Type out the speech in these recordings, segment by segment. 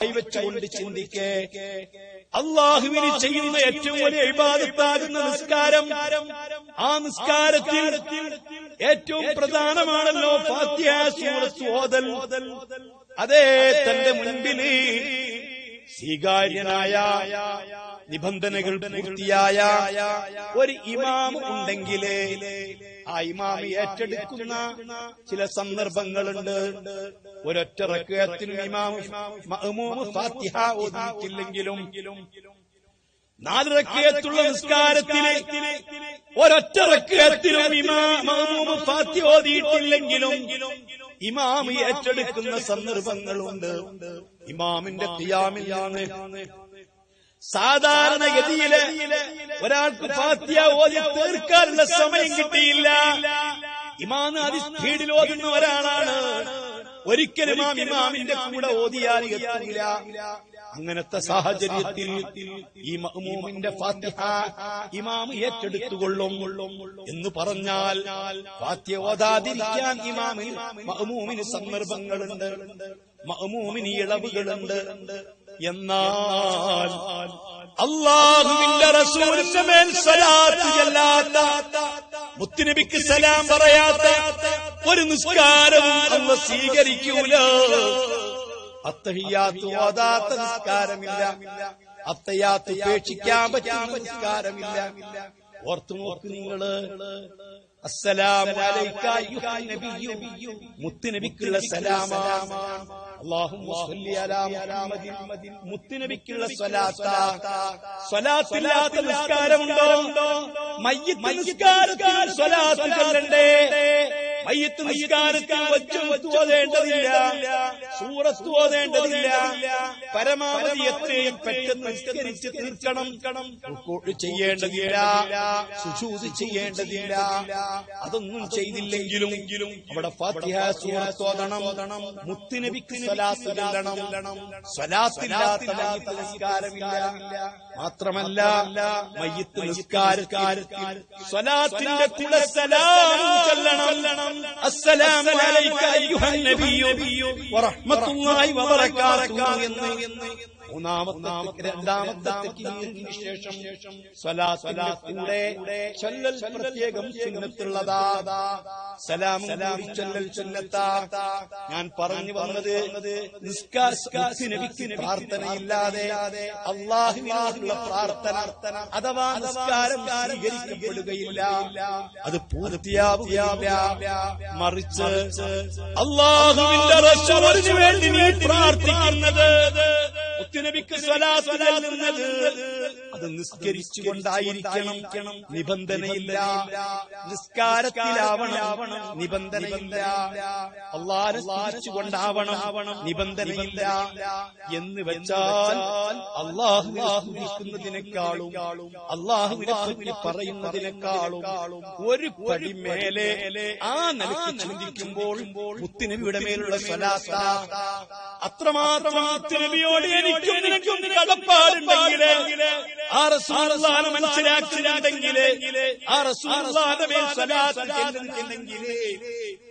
കൈവച്ചുകൊണ്ട് ചിന്തിക്കേ. അള്ളാഹുവിന് ചെയ്യുന്ന ഏറ്റവും വലിയ ഇബാദത്താകുന്ന നിസ്കാരം ആ നിസ്കാരത്തിൽ ഏറ്റവും പ്രധാനമാണല്ലോ ഓതൽ. അതേ തന്റെ മുൻപിന് സ്വീകാര്യനായ നിബന്ധനകൾ പൂർത്തിയായ ഒരു ഇമാം ഉണ്ടെങ്കിലേ ആ ഇമാമി ഏറ്റെടുക്കുന്ന ചില സന്ദർഭങ്ങളുണ്ട്. ഒരൊറ്റ റക്കയത്തിനും ഇമാം ഫാത്തിഹ ഓതിയിട്ടില്ലെങ്കിലും നാല് റക്കയത്തുള്ള നിസ്കാരത്തിന് ഒരൊറ്റ റക്കയത്തിനും ഇമാം ഫാത്തി ഫാത്തിഹ ഓതിയിട്ടില്ലെങ്കിലും ഇമാമി ഏറ്റെടുക്കുന്ന സന്ദർഭങ്ങളുണ്ട്. ഇമാമിന്റെ ഖിയാമിലാണ്. സാധാരണഗതിയിൽ ഒരാൾക്ക് ഫാത്തിയ ഓതി തീർക്കാനുള്ള സമയം കിട്ടിയില്ല ഇമാന് അതി സ്പീഡിൽ ഓതുന്ന ഒരാളാണ്. ഒരിക്കലും ആ ഇമാമിന്റെ കൂടെ ഓതിയാൽ എത്തില്ല അങ്ങനത്തെ സാഹചര്യത്തിൽ ഈ മഹ്മൂമിന്റെ ഫാത്തിഹ ഇമാം ഏറ്റെടുത്തുകൊള്ളും എന്ന് പറഞ്ഞാൽ ഫാത്തിയ ഓതാതിരിക്കാൻ ഇമാമിന് മഹ്മൂമിന് സന്ദർഭങ്ങളുണ്ട്. മഹ്മൂമിന് ഇളവുകളുണ്ട്. എന്നാൽ മുത്തുനബിക്ക് സലാം പറയാത്ത ഒരു നിസ്കാരവും അല്ല സ്വീകരിക്കൂല. അത്തഹിയാത്തു ഓതാത്ത നിസ്കാരമില്ല. അത്തയാത്ത് ഉപേക്ഷിക്കാൻ പറ്റുന്ന നിസ്കാരമില്ല. ഓർത്തു നോക്ക് നിങ്ങൾ. മുത്തുനബിക്കുള്ള മുത്തുനബിക്കുള്ള സ്വലാത്ത. സ്വലാത്തില്ലാത്ത നിസ്കാരമുണ്ടോ? മയ്യത്ത് നിസ്കാരത്തിൽ സ്വലാത്ത് ചൊല്ലണ്ടേ മയ്യത്ത് നിസ്കാരത്തിൽ വജ്ജത്ത് ഓതേണ്ടതില്ല സൂറത്ത് ഓതേണ്ടതില്ല. പരമാവധി എത്രയും പെട്ടെന്ന് നിസ്കരിച്ച് തീർക്കണം. ചെയ്യേണ്ടതില്ല. ശുശൂസി ചെയ്യേണ്ടതില്ല. അതൊന്നും ചെയ്തില്ലെങ്കിലും അവിടെ സൂറത്ത് ഓതണം. നിസ്കാരമില്ല. മാത്രമല്ല മയ്യത്ത് കൂടെ സലാം ചൊല്ലണം. അസ്സലാമു അലൈക നബിയ്യു വറഹ്മത്തുള്ളാഹി വബറകാതുഹു എന്ന്. മൂന്നാമത്തെ രണ്ടാമത്തെ തെക്കിന് ശേഷം സ്വലാത്തിന്റെ കൂടെ ചൊല്ലൽ പ്രത്യേകം സുന്നത്തുള്ളതാ സലാം കൂടി ചൊല്ലൽ ഞാൻ പറഞ്ഞു വന്നത് പ്രാർത്ഥനയില്ലാതെ അള്ളാഹുവിനോടുള്ള പ്രാർത്ഥന അഥവാ നിസ്കാരം സ്വീകരിക്കപ്പെടുകയില്ല. അത് പൂർത്തിയാവുകയില്ല. മറിച്ച് അള്ളാഹുവിന്റെ വേണ്ടി നീ പ്രാർത്ഥിക്കുന്നത് മുത്തുനബിക്ക് സ്വലാത്ത് നൽകുന്നത് അത് നിസ്കരിച്ചുകൊണ്ടായിരിക്കണം. നിബന്ധനയില്ല. നിസ്കാരത്തിലാവണം. നിബന്ധനയില്ല. അള്ളാഹ് സ്മരിച്ചുകൊണ്ടാവണം നിബന്ധനയില്ല. എന്ന് വെച്ചാൽ അള്ളാഹു അള്ളാഹുവിനെ പറയുന്നതിനേക്കാളും ഒരു പടി മേലെ ആ നിലയ്ക്ക് ചിന്തിക്കുമ്പോൾ മുത്തുനബിയുടെ മേലുള്ള സ്വലാത്ത അത്രമാത്രം മുത്തുനബിയോട് എനിക്കും നിനക്കും കടപ്പാടുണ്ടെങ്കിൽ ആ റസൂലുള്ളാഹിനെ മനസ്സിലാക്കുന്നുണ്ടെങ്കിൽ ആ മേൽ സ്വലാത്ത് ചെല്ലുന്നില്ലെങ്കിൽ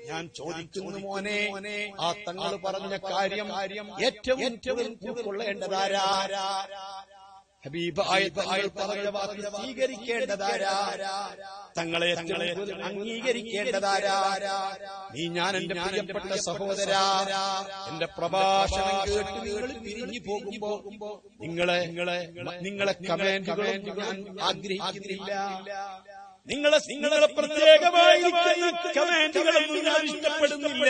ഞാൻ ചോദിക്കുന്നു മോനെ ആ തങ്ങൾ പറഞ്ഞ കാര്യം ഏറ്റവും ഏറ്റവും ഉൾക്കൊള്ളേണ്ടതാരാ തങ്ങൾ പറഞ്ഞ വാക്ക് സ്വീകരിക്കേണ്ടതാരാ? തങ്ങളെ തങ്ങളെ അംഗീകരിക്കേണ്ടതാരാ? നീ ഞാൻ എന്റെ പ്രിയപ്പെട്ട സഹോദരാ. എന്റെ പ്രഭാഷണം കേട്ട് നിങ്ങൾ പിരിഞ്ഞു പോകുമ്പോ നിങ്ങളെ നിങ്ങളെ നിങ്ങളെ കമന്റുകളും ഞാൻ ആഗ്രഹിക്കുന്നില്ല. നിങ്ങളെ നിങ്ങളെ പ്രത്യേകമായി കമേന്റുകളൊന്നും ഞാൻ ഇഷ്ടപ്പെടുന്നില്ല.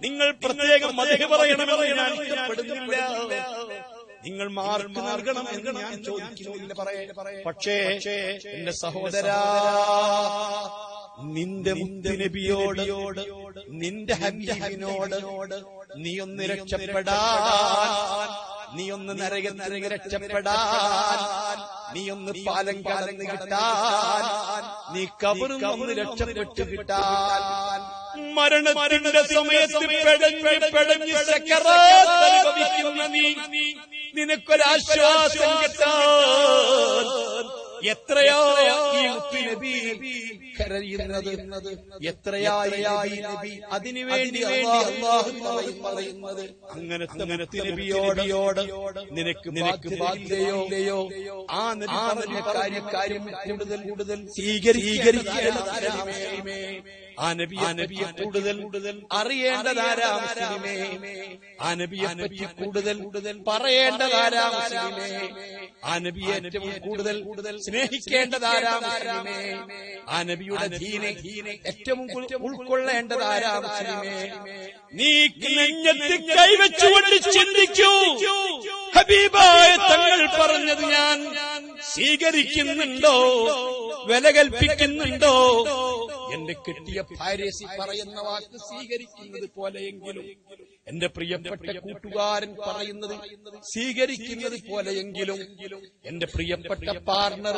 നിങ്ങൾ പ്രത്യേകം മതക പറയണമെന്ന് ഞാൻ ഇഷ്ടപ്പെടുന്നില്ല. നിങ്ങൾ മാർക്ക് നൽകണം എന്ന് ഞാൻ ചോദിക്കുന്നില്ല പറയേ പക്ഷേ എന്റെ സഹോദരാ നിന്റെ മുന്തനബിയോട് നിന്റെ ഹബീബിനോട് നീ ഒന്ന് രക്ഷപ്പെടാൻ നീ ഒന്ന് നരകത്തിൽ നരക രക്ഷപ്പെടാൻ നീ ഒന്ന് പാലം കാലം കിട്ടാൻ നീ കബറും ഒന്ന് രക്ഷപ്പെട്ട് കിട്ടാൻ. മരണത്തിന്റെ സമയത്ത് പെടഞ്ഞ് പെടഞ്ഞ് അനുഭവിക്കുന്ന നീ. നിനക്കൊരാശ്വാസം കിട്ടാൻ എത്രയോ ഈ നബി കരയുന്നത്. എത്രയായി നബി? അതിനുവേണ്ടി അള്ളാഹു പറയുന്നത്. അങ്ങനത്തെ അങ്ങനത്തെ നബിയോടിയോട് നിനക്ക് നിനക്ക് ബാധ്യതയോ ആ നബി കാര്യം കാര്യം കൂടുതൽ കൂടുതൽ സ്വീകരിക്കേണ്ടതാരാമേ ആ നബി ആ നബിയെ കൂടുതൽ കൂടുതൽ അറിയേണ്ടതാരാ മുസ്ലിമേ? ആ നബിയെ പറ്റി കൂടുതൽ കൂടുതൽ പറയേണ്ടതാരാ മുസ്ലിമേ? ആ നബിയെ ഏറ്റവും കൂടുതൽ കൂടുതൽ സ്നേഹിക്കേണ്ടതാരാ മുസ്ലിമേ? ആ നബിയുടെ ദീനെ ഏറ്റവും ഉൾക്കൊള്ളേണ്ടതാരാ മുസ്ലിമേ? നീ നെഞ്ഞത്ത് കൈവച്ചുകൊണ്ട് ചിന്തിക്കൂ. ഹബീബായ തങ്ങൾ പറഞ്ഞത് ഞാൻ സ്വീകരിക്കുന്നുണ്ടോ? വില കൽപ്പിക്കുന്നുണ്ടോ? എന്റെ കിട്ടിയ ഭാര്യസി പറയുന്ന വാക്ക് സ്വീകരിക്കുന്നത് പോലെയെങ്കിലും എന്റെ പ്രിയപ്പെട്ട കൂട്ടുകാരൻ പറയുന്നത് സ്വീകരിക്കുന്നത് പോലെയെങ്കിലും എന്റെ പ്രിയപ്പെട്ട പാർട്ണർ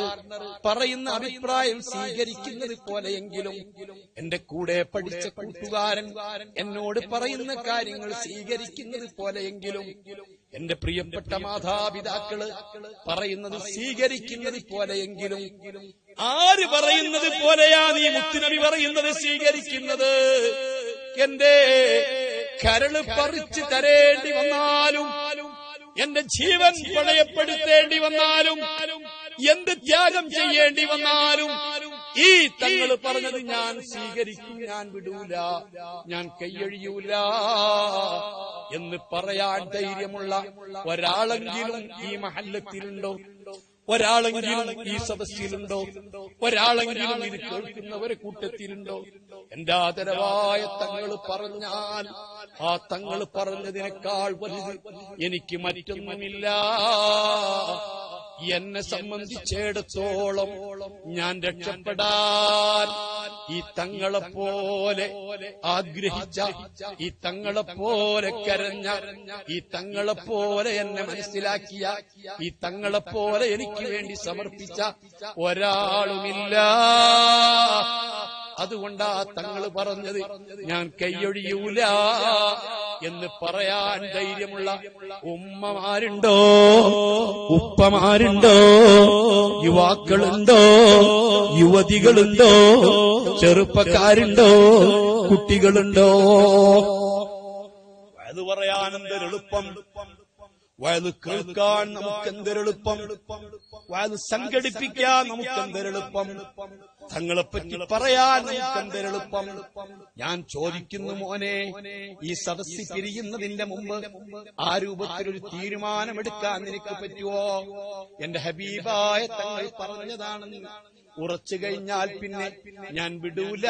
പറയുന്ന അഭിപ്രായം സ്വീകരിക്കുന്നത് പോലെയെങ്കിലും എന്റെ കൂടെ പഠിച്ച കൂട്ടുകാരൻ എന്നോട് പറയുന്ന കാര്യങ്ങൾ സ്വീകരിക്കുന്നത് പോലെയെങ്കിലും എന്റെ പ്രിയപ്പെട്ട മാതാപിതാക്കൾ പറയുന്നത് സ്വീകരിക്കുന്നത് പോലെയെങ്കിലും ആര് പറയുന്നത് പോലെയാ നീ മുത്തുനബി പറയുന്നത് സ്വീകരിക്കുന്നത്? എന്റെ കരൾ പറിച്ചു തരേണ്ടി വന്നാലും എന്റെ ജീവൻ പണയപ്പെടുത്തേണ്ടി വന്നാലും എന്ത് ത്യാഗം ചെയ്യേണ്ടി വന്നാലും ഈ തങ്ങൾ പറഞ്ഞത് ഞാൻ സ്വീകരിക്കും ഞാൻ വിടൂല. ഞാൻ കൈയഴിയൂല. എന്ന് പറയാൻ ധൈര്യമുള്ള ഒരാളെങ്കിലും ഈ മഹല്ലത്തിലുണ്ടോ? ഒരാളെങ്കിലും ഈ സദസ്സിലുണ്ടോ? ഒരാളെങ്കിലും ഇത് കേൾക്കുന്നവരെ കൂട്ടത്തിലുണ്ടോ? എന്റെ ആദരവായ തങ്ങൾ പറഞ്ഞാൽ ആ തങ്ങൾ പറഞ്ഞതിനേക്കാൾ വലുത് എനിക്ക് മറ്റൊന്നുമില്ല. എന്നെ സംബന്ധിച്ചിടത്തോളം ഞാൻ രക്ഷപ്പെടാൻ ഈ തങ്ങളെപ്പോലെ ആഗ്രഹിച്ച ഈ തങ്ങളെപ്പോലെ കരഞ്ഞ ഈ തങ്ങളെപ്പോലെ എന്നെ മനസ്സിലാക്കിയ ഈ തങ്ങളെപ്പോലെ എനിക്ക് വേണ്ടി സമർപ്പിച്ച ഒരാളുമില്ല. അതുകൊണ്ടാ തങ്ങൾ പറഞ്ഞത് ഞാൻ കൈയൊഴിയൂല. എന്ന് പറയാൻ ധൈര്യമുള്ള ഉമ്മമാരുണ്ടോ? ഉപ്പമാരുണ്ടോ? യുവാക്കളുണ്ടോ? യുവതികളുണ്ടോ? ചെറുപ്പക്കാരുണ്ടോ? കുട്ടികളുണ്ടോ? അത് പറയാൻ എന്തൊരെളുപ്പം വയത് കേൾക്കാൻ നമുക്ക് എന്തൊരെളുപ്പം വയത് സംഘടിപ്പിക്കാൻ നമുക്ക് എന്തൊരെളുപ്പം തങ്ങളെപ്പറ്റി പറയാൻ നമുക്ക് എന്തൊരെളുപ്പം ഞാൻ ചോദിക്കുന്നു മോനെ ഈ സദസ്സി പിരിയുന്നതിന്റെ മുമ്പ് ആ രൂപത്തിലൊരു തീരുമാനമെടുക്കാൻ നിനക്ക് പറ്റുമോ എന്റെ ഹബീബായ തങ്ങൾ പറഞ്ഞതാണെന്ന് ഉറച്ചു കഴിഞ്ഞാൽ പിന്നെ ഞാൻ വിടൂല.